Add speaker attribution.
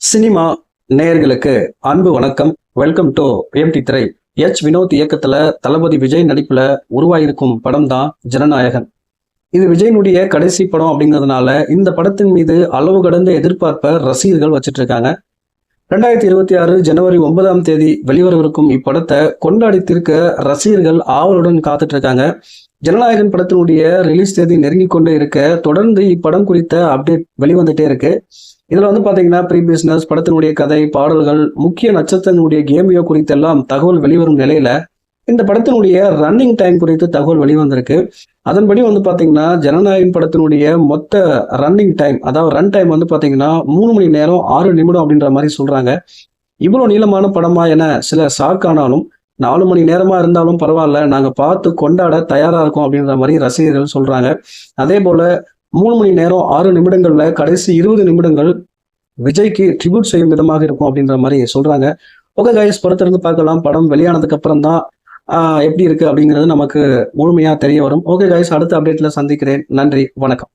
Speaker 1: Cinema நேயர்களுக்கு அன்பு வணக்கம். வெல்கம் டு எம்டி திரை எச் வினோத் இயக்கத்துல தளபதி விஜய் நடிப்புல உருவாயிருக்கும் படம் தான் ஜனநாயகன். இது விஜயனுடைய கடைசி படம் அப்படிங்கிறதுனால இந்த படத்தின் மீது அளவு கடந்த எதிர்பார்ப்பை ரசிகர்கள் வச்சிட்டு இருக்காங்க ரெண்டாயிரத்தி இருபத்தி ஆறு ஜனவரி ஒன்பதாம் தேதி வெளிவரவிருக்கும் இப்படத்தை கொண்டாடி தீர்க்க ரசிகர்கள் ஆவலுடன் காத்துட்டு இருக்காங்க ஜனநாயகன் படத்தினுடைய ரிலீஸ் தேதி நெருங்கி கொண்டே இருக்க தொடர்ந்து இப்படம் குறித்த அப்டேட் வெளிவந்துட்டே இருக்கு. இதுல வந்து பாத்தீங்கன்னா ப்ரீ பிஸ்னஸ் படத்தினுடைய கதை பாடல்கள் முக்கிய நட்சத்திரங்களுடைய கேமியோ குறித்தெல்லாம் தகவல் வெளிவரும் நிலையில இந்த படத்தினுடைய ரன்னிங் டைம் குறித்து தகவல் வெளிவந்திருக்கு. அதன்படி வந்து பாத்தீங்கன்னா ஜனநாயகன் படத்தினுடைய மொத்த ரன்னிங் டைம் அதாவது ரன் டைம் வந்து பாத்தீங்கன்னா மூணு மணி நேரம் ஆறு நிமிடம் அப்படின்ற மாதிரி சொல்றாங்க. இவ்வளவு நீளமான படமா என சில ஷாக் ஆனாலும் நாலு மணி நேரமா இருந்தாலும் பரவாயில்ல. நாங்க பார்த்து கொண்டாட தயாரா இருக்கோம் அப்படின்ற மாதிரி ரசிகர்கள் சொல்றாங்க. அதே போல மூணு மணி நேரம் ஆறு நிமிடங்கள்ல கடைசி இருபது நிமிடங்கள் விஜய்க்கு ட்ரிபியூட் செய்யும் விதமாக இருக்கும் அப்படின்ற மாதிரி சொல்றாங்க. ஓகே கைஸ் பொறுத்திருந்து பார்க்கலாம். படம் வெளியானதுக்கு அப்புறம் தான் எப்படி இருக்கு அப்படிங்கிறது நமக்கு முழுமையா தெரிய வரும். ஓகே கைஸ் அடுத்த அப்டேட்ல சந்திக்கிறேன். நன்றி வணக்கம்.